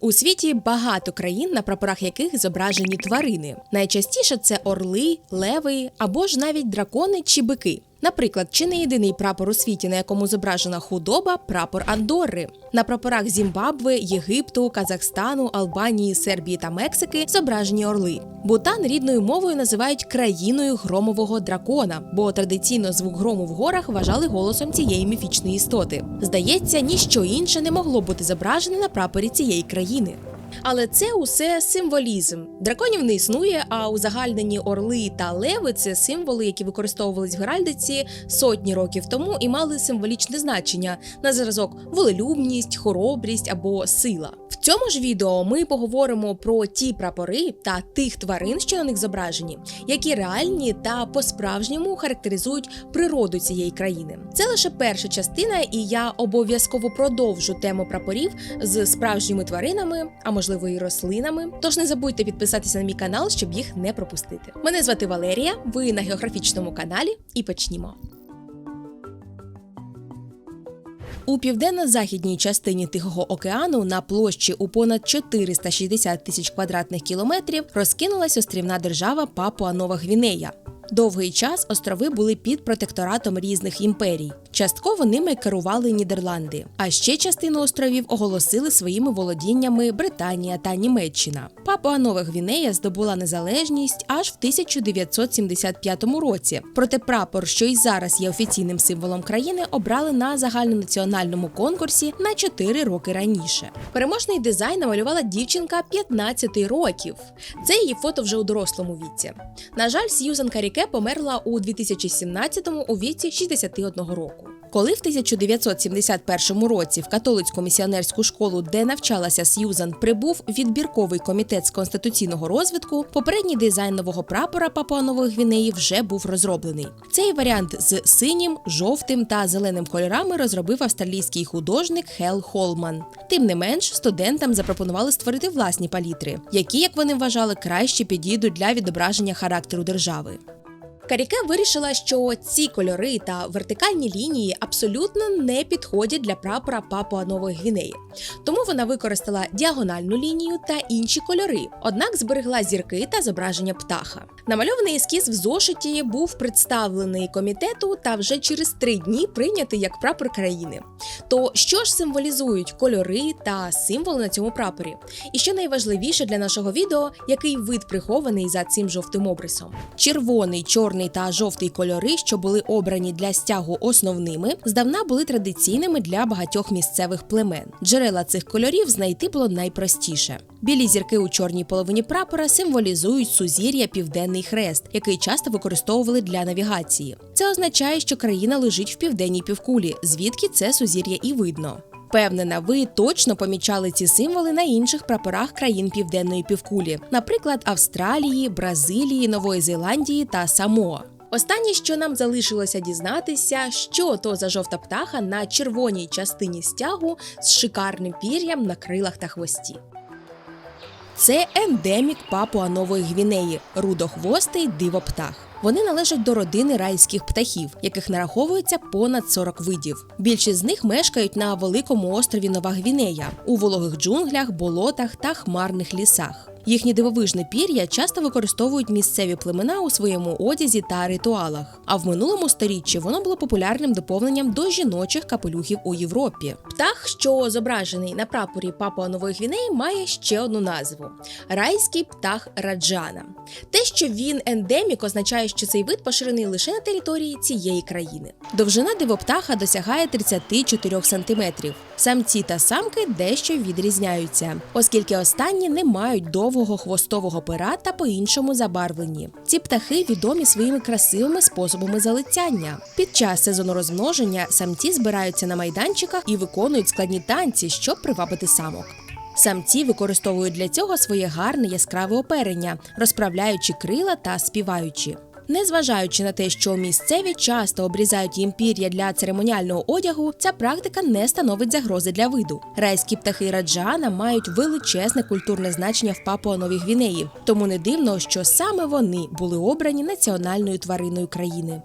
У світі багато країн, на прапорах яких зображені тварини. Найчастіше це орли, леви або ж навіть дракони чи бики. Наприклад, чи не єдиний прапор у світі, на якому зображена худоба прапор Андорри. На прапорах Зімбабве, Єгипту, Казахстану, Албанії, Сербії та Мексики зображені орли. Бутан рідною мовою називають країною громового дракона, бо традиційно звук грому в горах вважали голосом цієї міфічної істоти. Здається, ніщо інше не могло бути зображене на прапорі цієї країни. Але це усе символізм. Драконів не існує, а узагальнені орли та леви це символи, які використовувались в геральдиці сотні років тому і мали символічне значення на зразок волелюбність, хоробрість або сила. В цьому ж відео ми поговоримо про ті прапори та тих тварин, що на них зображені, які реальні та по-справжньому характеризують природу цієї країни. Це лише перша частина, і я обов'язково продовжу тему прапорів з справжніми тваринами, а можливо і рослинами. Тож не забудьте підписатися на мій канал, щоб їх не пропустити. Мене звати Валерія. Ви на географічному каналі, і почнімо. У південно-західній частині Тихого океану на площі у понад 460 тисяч квадратних кілометрів розкинулась острівна держава Папуа Нова Гвінея. Довгий час острови були під протекторатом різних імперій. Частково ними керували Нідерланди, а ще частину островів оголосили своїми володіннями Британія та Німеччина. Папуа Нова Гвінея здобула незалежність аж в 1975 році. Проте прапор, що й зараз є офіційним символом країни, обрали на загальнонаціональному конкурсі на 4 роки раніше. Переможний дизайн намалювала дівчинка 15 років. Це її фото вже у дорослому віці. На жаль, Сьюзан Каріке померла у 2017-му у віці 61 року. Коли в 1971 році в католицьку місіонерську школу, де навчалася Сьюзан, прибув відбірковий комітет з конституційного розвитку, попередній дизайн нового прапора Папуа-Нової Гвінеї вже був розроблений. Цей варіант з синім, жовтим та зеленим кольорами розробив австралійський художник Хел Холман. Тим не менш, студентам запропонували створити власні палітри, які, як вони вважали, краще підійдуть для відображення характеру держави. Каріке вирішила, що ці кольори та вертикальні лінії абсолютно не підходять для прапора Папуа Нової Гвінеї. Тому вона використала діагональну лінію та інші кольори, однак зберегла зірки та зображення птаха. Намальований ескіз в зошиті був представлений комітету та вже через три дні прийнятий як прапор країни. То що ж символізують кольори та символи на цьому прапорі? І що найважливіше для нашого відео, який вид прихований за цим жовтим обрисом? Червоний, чорний та жовтий кольори, що були обрані для стягу основними, здавна були традиційними для багатьох місцевих племен. Джерела цих кольорів знайти було найпростіше. Білі зірки у чорній половині прапора символізують сузір'я Південний Хрест, який часто використовували для навігації. Це означає, що країна лежить в південній півкулі, звідки це сузір'я і видно. Впевнена, ви точно помічали ці символи на інших прапорах країн південної півкулі, наприклад, Австралії, Бразилії, Нової Зеландії та Самоа. Останнє, що нам залишилося дізнатися, що то за жовта птаха на червоній частині стягу з шикарним пір'ям на крилах та хвості. Це ендемік Папуа Нової Гвінеї, рудохвостий дивоптах. Вони належать до родини райських птахів, яких нараховується понад 40 видів. Більшість з них мешкають на великому острові Нова Гвінея у вологих джунглях, болотах та хмарних лісах. Їхнє дивовижне пір'я часто використовують місцеві племена у своєму одязі та ритуалах. А в минулому сторіччі воно було популярним доповненням до жіночих капелюхів у Європі. Птах, що зображений на прапорі Папуа Нової Гвінеї, має ще одну назву райський птах раджана. Те, що він ендемік, означає, що цей вид поширений лише на території цієї країни. Довжина дивоптаха досягає 34 см. Самці та самки дещо відрізняються, оскільки останні не мають довгого хвостового пера та по-іншому забарвлені. Ці птахи відомі своїми красивими способами залицяння. Під час сезону розмноження самці збираються на майданчиках і виконують складні танці, щоб привабити самок. Самці використовують для цього своє гарне яскраве оперення, розправляючи крила та співаючи. Незважаючи на те, що місцеві часто обрізають їм пір'я для церемоніального одягу, ця практика не становить загрози для виду. Райські птахи раджана мають величезне культурне значення в Папуа Новій Гвінеї, тому не дивно, що саме вони були обрані національною твариною країни.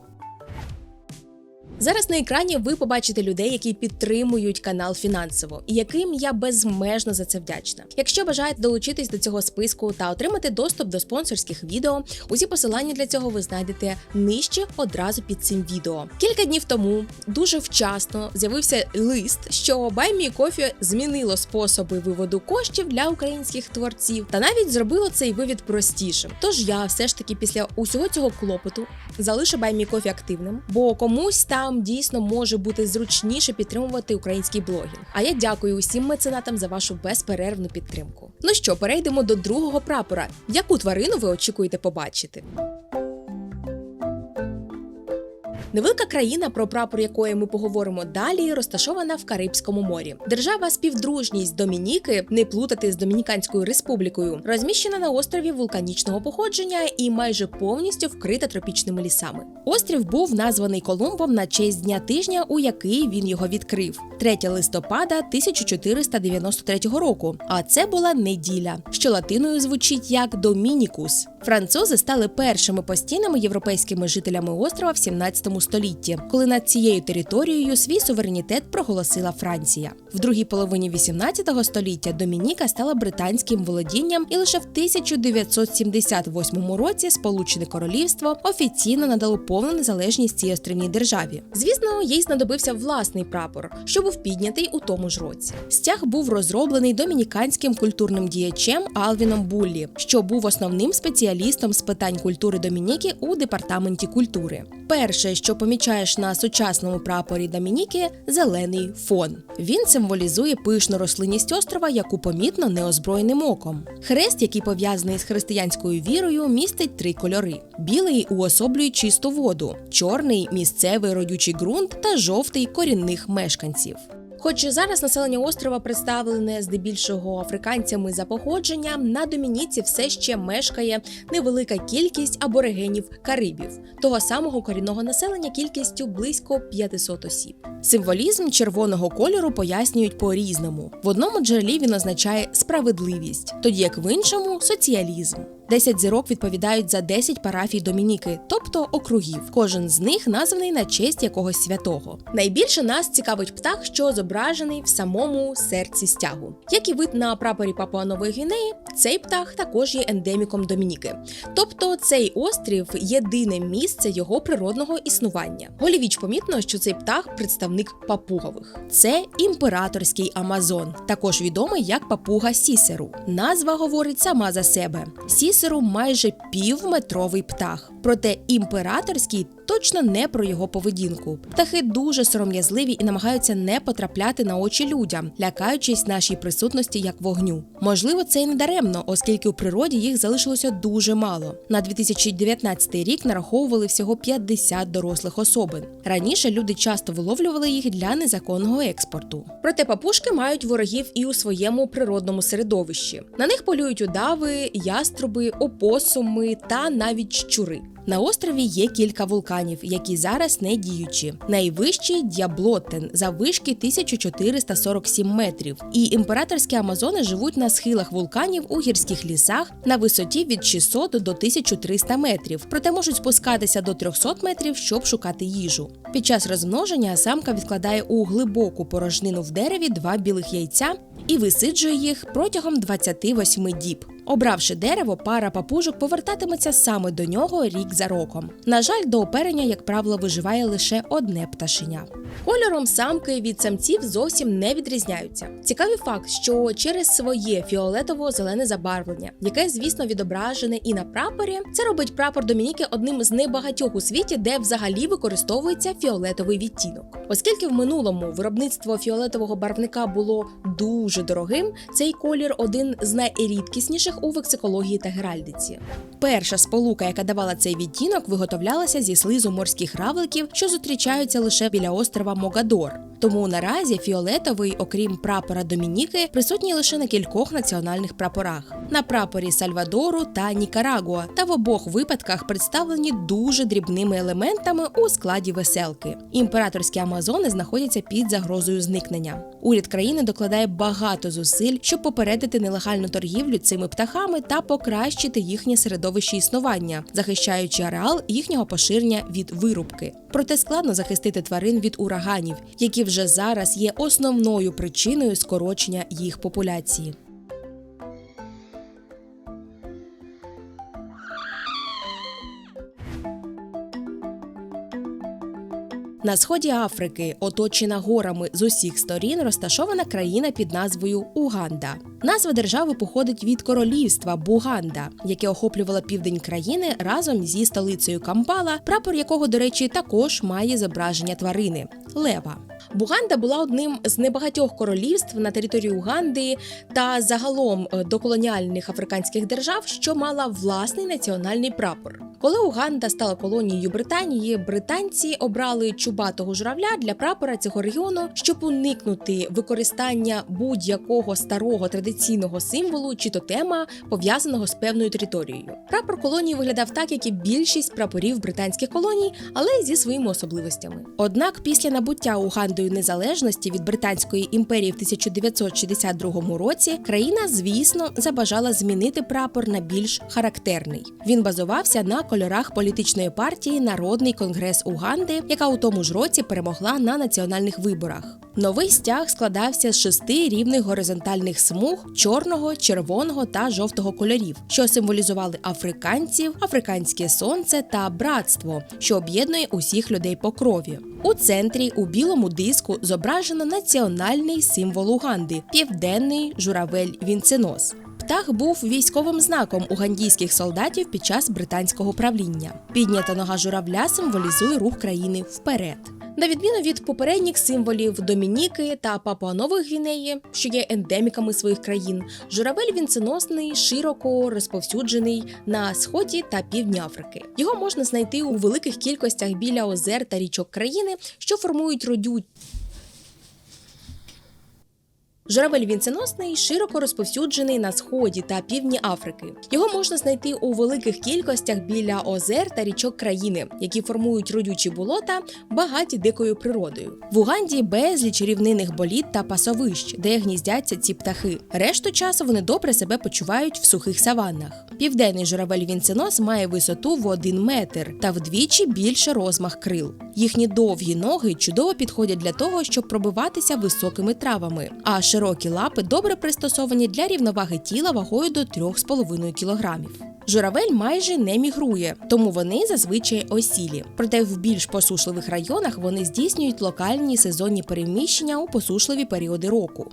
Зараз на екрані ви побачите людей, які підтримують канал фінансово, і яким я безмежно за це вдячна. Якщо бажаєте долучитись до цього списку та отримати доступ до спонсорських відео, усі посилання для цього ви знайдете нижче одразу під цим відео. Кілька днів тому дуже вчасно з'явився лист, що BuyMeCoffee змінило способи виводу коштів для українських творців та навіть зробило цей вивід простішим. Тож я все ж таки після усього цього клопоту залишу BuyMeCoffee активним, бо комусь там дійсно може бути зручніше підтримувати український блогінг. А я дякую усім меценатам за вашу безперервну підтримку. Ну що, перейдемо до другого прапора. Яку тварину ви очікуєте побачити? Невелика країна, про прапор якої ми поговоримо далі, розташована в Карибському морі. Держава співдружність Домініки, не плутати з Домініканською республікою, розміщена на острові вулканічного походження і майже повністю вкрита тропічними лісами. Острів був названий Колумбом на честь дня тижня, у який він його відкрив 3 листопада 1493 року. А це була неділя, що латиною звучить як Домінікус. Французи стали першими постійними європейськими жителями острова в 17 столітті, коли над цією територією свій суверенітет проголосила Франція. В другій половині 18 століття Домініка стала британським володінням, і лише в 1978 році Сполучене Королівство офіційно надало повну незалежність цій острівній державі. Звісно, їй знадобився власний прапор, що був піднятий у тому ж році. Стяг був розроблений домініканським культурним діячем Алвіном Буллі, що був основним спеціалістом з питань культури Домініки у департаменті культури. Перше, що помічаєш на сучасному прапорі Домініки зелений фон. Він символізує пишну рослинність острова, яку помітно неозброєним оком. Хрест, який пов'язаний з християнською вірою, містить три кольори: білий уособлює чисту воду, чорний місцевий родючий ґрунт та жовтий корінних мешканців. Хоч зараз населення острова представлене здебільшого африканцями за походженням, на Домініці все ще мешкає невелика кількість аборигенів карибів, того самого корінного населення кількістю близько 500 осіб. Символізм червоного кольору пояснюють по-різному. В одному джерелі він означає справедливість, тоді як в іншому соціалізм. 10 зірок відповідають за 10 парафій Домініки, тобто округів. Кожен з них названий на честь якогось святого. Найбільше нас цікавить птах, що зображений в самому серці стягу. Як і вид на прапорі Папуа-Нової Гвінеї, цей птах також є ендеміком Домініки. Тобто цей острів єдине місце його природного існування. Голівіч помітно, що цей птах представник папугових. Це імператорський Амазон, також відомий як папуга Сісеру. Назва говорить сама за себе. Сісеру майже півметровий птах, проте імператорський точно не про його поведінку. Птахи дуже сором'язливі і намагаються не потрапляти на очі людям, лякаючись нашій присутності як вогню. Можливо, це й не даремно, оскільки у природі їх залишилося дуже мало. На 2019 рік нараховували всього 50 дорослих особин. Раніше люди часто виловлювали їх для незаконного експорту. Проте папушки мають ворогів і у своєму природному середовищі. На них полюють удави, яструби, опосуми та навіть щури. На острові є кілька вулканів, які зараз не діючі. Найвищий Д'яблотен за вишки 1447 метрів. І імператорські амазони живуть на схилах вулканів у гірських лісах на висоті від 600 до 1300 метрів, проте можуть спускатися до 300 метрів, щоб шукати їжу. Під час розмноження самка відкладає у глибоку порожнину в дереві два білих яйця і висиджує їх протягом 28 діб. Обравши дерево, пара папужок повертатиметься саме до нього рік за роком. На жаль, до оперення, як правило, виживає лише одне пташеня. Кольором самки від самців зовсім не відрізняються. Цікавий факт, що через своє фіолетово-зелене забарвлення, яке, звісно, відображене і на прапорі, це робить прапор Домініки одним з небагатьох у світі, де взагалі використовується фіолетовий відтінок. Оскільки в минулому виробництво фіолетового барвника було дуже дорогим, цей колір один з найрідкісніших у вексикології та геральдиці. Перша сполука, яка давала цей відтінок, виготовлялася зі слизу морських равликів, що зустрічаються лише біля острова Могадор. Тому наразі фіолетовий, окрім прапора Домініки, присутній лише на кількох національних прапорах: на прапорі Сальвадору та Нікарагуа, та в обох випадках представлені дуже дрібними елементами у складі веселки. Імператорські амазони знаходяться під загрозою зникнення. Уряд країни докладає багато зусиль, щоб попередити нелегальну торгівлю цими птахами та покращити їхнє середовище існування, захищаючи ареал їхнього поширення від вирубки. Проте складно захистити тварин від ураганів, які вже зараз є основною причиною скорочення їх популяції. На сході Африки, оточена горами з усіх сторін, розташована країна під назвою Уганда. Назва держави походить від королівства Буганда, яке охоплювало південь країни разом зі столицею Кампала, прапор якого, до речі, також має зображення тварини лева. Буганда була одним з небагатьох королівств на території Уганди та загалом е, доколоніальних африканських держав, що мала власний національний прапор. Коли Уганда стала колонією Британії, британці обрали чубатого журавля для прапора цього регіону, щоб уникнути використання будь-якого старого традиційного символу чи тотема, пов'язаного з певною територією. Прапор колонії виглядав так, як і більшість прапорів британських колоній, але зі своїми особливостями. Однак, після набуття Угандою незалежності від Британської імперії в 1962 році, країна, звісно, забажала змінити прапор на більш характерний. Він базувався на кольорах політичної партії Народний конгрес Уганди, яка у тому ж році перемогла на національних виборах. Новий стяг складався з шести рівних горизонтальних смуг чорного, червоного та жовтого кольорів, що символізували африканців, африканське сонце та братство, що об'єднує усіх людей по крові. У центрі у білому диску зображено національний символ Уганди південний журавель вінценос. Птах був військовим знаком угандійських солдатів під час британського правління. Піднята нога журавля символізує рух країни вперед. На відміну від попередніх символів Домініки та Папуанової Гвінеї, що є ендеміками своїх країн, журавель вінценосний широко розповсюджений на сході та півдні Африки. Його можна знайти у великих кількостях біля озер та річок країни, що формують родючі Журавель вінценосний широко розповсюджений на сході та півдні Африки. Його можна знайти у великих кількостях біля озер та річок країни, які формують родючі болота, багаті дикою природою. В Уганді безліч рівнинних боліт та пасовищ, де гніздяться ці птахи. Решту часу вони добре себе почувають в сухих саваннах. Південний журавель вінценос має висоту в один метр та вдвічі більше розмах крил. Їхні довгі ноги чудово підходять для того, щоб пробиватися високими травами. А широкі лапи добре пристосовані для рівноваги тіла вагою до 3,5 кг. Журавель майже не мігрує, тому вони зазвичай осілі. Проте в більш посушливих районах вони здійснюють локальні сезонні переміщення у посушливі періоди року.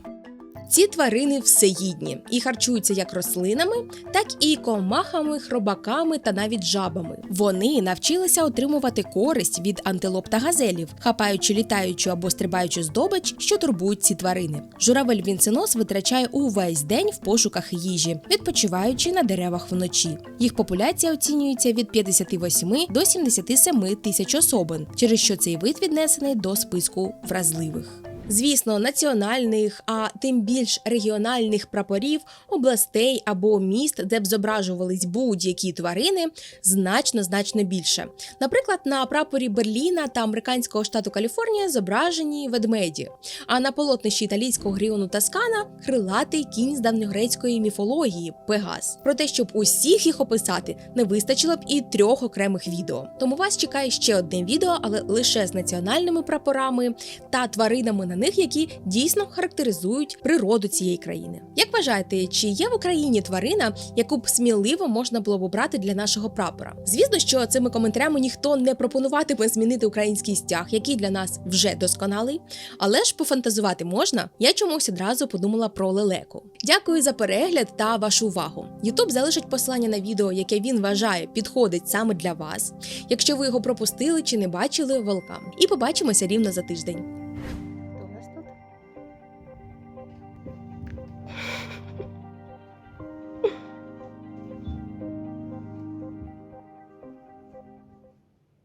Ці тварини всеїдні і харчуються як рослинами, так і комахами, хробаками та навіть жабами. Вони навчилися отримувати користь від антилоп та газелів, хапаючи літаючу або стрибаючу здобич, що турбують ці тварини. Журавель вінценос витрачає увесь день в пошуках їжі, відпочиваючи на деревах вночі. Їх популяція оцінюється від 58 до 77 тисяч особин, через що цей вид віднесений до списку вразливих. Звісно, національних, а тим більш регіональних прапорів, областей або міст, де б зображувались будь-які тварини, значно значно більше. Наприклад, на прапорі Берліна та американського штату Каліфорнія зображені ведмеді, а на полотнищі італійського гріону Таскана крилатий кінь з давньогрецької міфології Пегас. Про те, щоб усіх їх описати, не вистачило б і трьох окремих відео. Тому вас чекає ще одне відео, але лише з національними прапорами та тваринами на них, які дійсно характеризують природу цієї країни. Як вважаєте, чи є в Україні тварина, яку б сміливо можна було б обрати для нашого прапора? Звісно, що цими коментарями ніхто не пропонуватиме змінити український стяг, який для нас вже досконалий, але ж пофантазувати можна. Я чомусь одразу подумала про лелеку. Дякую за перегляд та вашу увагу. Ютуб залишить посилання на відео, яке він вважає підходить саме для вас. Якщо ви його пропустили чи не бачили, велкам. І побачимося рівно за тиждень.